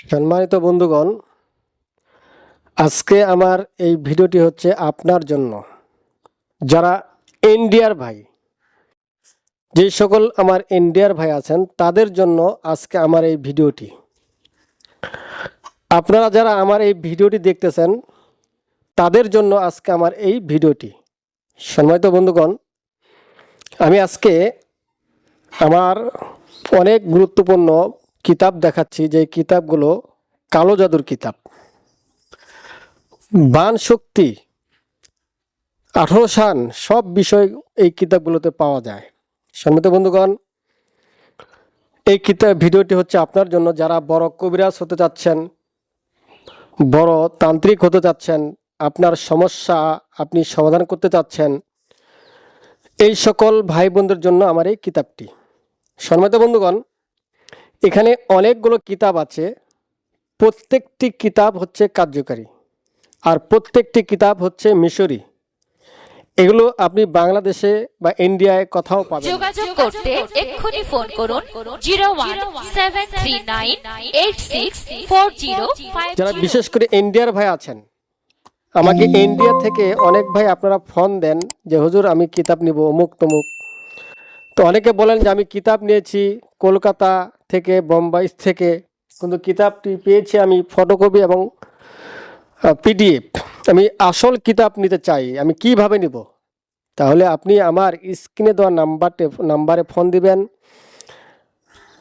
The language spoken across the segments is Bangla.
সম্মানিত বন্ধুগণ, আজকে আমার এই ভিডিওটি হচ্ছে আপনার জন্য। যারা ইন্ডিয়ার ভাই, যে সকল আমার ইন্ডিয়ার ভাই আছেন, তাদের জন্য আজকে আমার এই ভিডিওটি। আপনারা যারা আমার এই ভিডিওটি দেখতেছেন, তাদের জন্য আজকে আমার এই ভিডিওটি। সম্মানিত বন্ধুগণ, আমি আজকে আমার অনেক গুরুত্বপূর্ণ কিতাব দেখাচ্ছি যে কিতাবগুলো কালো জাদুর কিতাব। বান শক্তি, আঠারো সান সব বিষয় এই কিতাবগুলোতে পাওয়া যায়। সম্মিত বন্ধুগণ, এই কিতাব ভিডিওটি হচ্ছে আপনার জন্য। যারা বড় কবিরাজ হতে চাচ্ছেন, বড় তান্ত্রিক হতে চাচ্ছেন, আপনার সমস্যা আপনি সমাধান করতে চাচ্ছেন, এই সকল ভাই বোনদের জন্য আমার এই কিতাবটি। সম্মানিত বন্ধুগণ এখানে অনেকগুলো কিতাব আছে। প্রত্যেকটি কিতাব হচ্ছে কার্যকারী। আর প্রত্যেকটি কিতাব হচ্ছে মিশরি। এগুলো আপনি বাংলাদেশে বা ইন্ডিয়ায় কোথাও পাবেন। যোগাযোগ করতে এক্ষুনি ফোন করুন জিরো যারা বিশেষ করে ইন্ডিয়ার ভাই আছেন আমাকে ইন্ডিয়া থেকে অনেক ভাই আপনারা ফোন দেন যে হুজুর আমি কিতাব নিব অমুক তমুক তো অনেকে বলেন যে আমি কিতাব নিয়েছি কলকাতা থেকে বোম্বাই থেকে কিন্তু কিতাবটি পেয়েছি আমি ফটোকপি এবং পিডিএফ আমি আসল কিতাব নিতে চাই, আমি কীভাবে নিব? তাহলে আপনি আমার স্ক্রিনে দেওয়া নাম্বারটে, নাম্বারে ফোন দিবেন।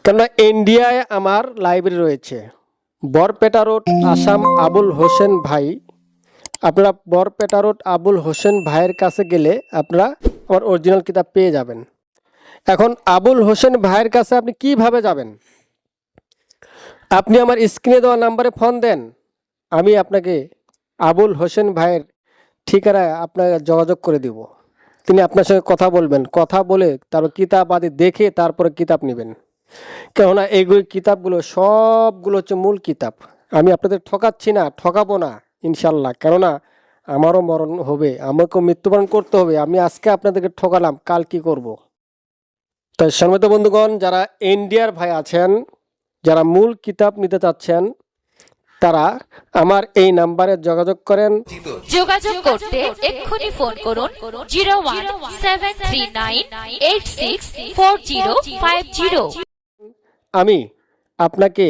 কেননা ইন্ডিয়ায় আমার লাইব্রেরি রয়েছে। বরপেটা রোড, আসাম, আবুল হোসেন ভাই। আপনারা বরপেটা রোড, আবুল হোসেন ভাইয়ের কাছে গেলে আপনারা আমার অরিজিনাল কিতাব পেয়ে যাবেন। এখন আবুল হোসেন ভাইয়ের কাছে আপনি কীভাবে যাবেন? আপনি আমার স্ক্রিনে দেওয়া নাম্বারে ফোন দেন, আমি আপনাকে আবুল হোসেন ভাইয়ের ঠিকানায় আপনাকে যোগাযোগ করে দিব। তিনি আপনার সঙ্গে কথা বলবেন, কথা বলে তারপর কিতাব আদি দেখে তারপরে কিতাব নেবেন। কেননা এইগুলো কিতাবগুলো সবগুলো হচ্ছে মূল কিতাব। আমি আপনাদের ঠকাচ্ছি না, ঠকাবো না, ইনশাল্লাহ। কেননা আমারও মরণ হবে, আমাকেও মৃত্যুবরণ করতে হবে। আমি আজকে আপনাদেরকে ঠকালাম, কাল কি করব। তাই সম্মিত বন্ধুগণ যারা ইন্ডিয়ার ভাই আছেন যারা মূল কিতাব নিতে চাচ্ছেন তারা আমার এই নাম্বারে যোগাযোগ করেন। যোগাযোগ করতে এক্ষুনি ফোন করুন zero one seven three nine eight six four zero five zero. আমি আপনাকে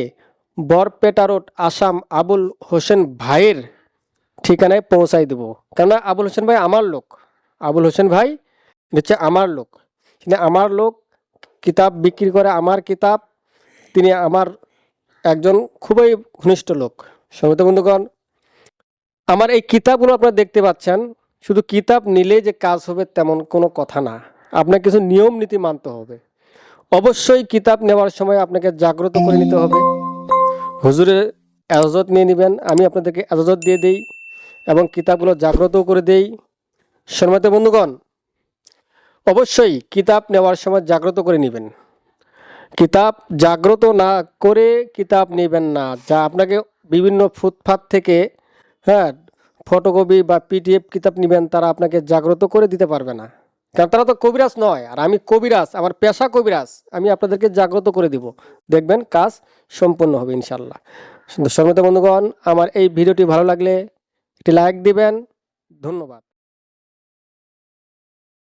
বরপেটা রোড আসাম আবুল হোসেন ভাইয়ের ঠিকানায় পৌঁছাই দেবো। কেননা আবুল হোসেন ভাই আমার লোক। আবুল হোসেন ভাই হচ্ছে আমার লোক। আমার লোক কিতাব বিক্রি করে আমার কিতাব, তিনি আমার একজন খুবই ঘনিষ্ঠ লোক। সমিত বন্ধুগণ, আমার এই কিতাবগুলো আপনারা দেখতে পাচ্ছেন। শুধু কিতাব নিলে যে কাজ হবে তেমন কোনো কথা না। আপনার কিছু নিয়ম নীতি মানতে হবে। অবশ্যই কিতাব নেওয়ার সময় আপনাকে জাগ্রত করে নিতে হবে। হুজুরের এজাজত নিয়ে নেবেন, আমি আপনাদেরকে এজাজত দিয়ে দেই এবং কিতাবগুলো জাগ্রত করে দেই। সম্মানিত বন্ধুগণ অবশ্যই কিতাব নেওয়ার সময় জাগ্রত করে নেবেন। কিতাব জাগ্রত না করে কিতাব নেবেন না। যা আপনাকে বিভিন্ন ফুটপাথ থেকে হ্যাঁ ফটোকপি বা পিডিএফ কিতাব নেবেন, তারা আপনাকে জাগ্রত করে দিতে পারবে না। কারণ তারা তো কবিরাজ নয়, আর আমি কবিরাজ, আমার পেশা কবিরাজ, আমি আপনাদেরকে জাগ্রত করে দিব। দেখবেন কাজ সম্পূর্ণ হবে ইনশাল্লাহ সম্মিত বন্ধুগণ, আমার এই ভিডিওটি ভালো লাগলে একটি লাইক দিবেন। ধন্যবাদ।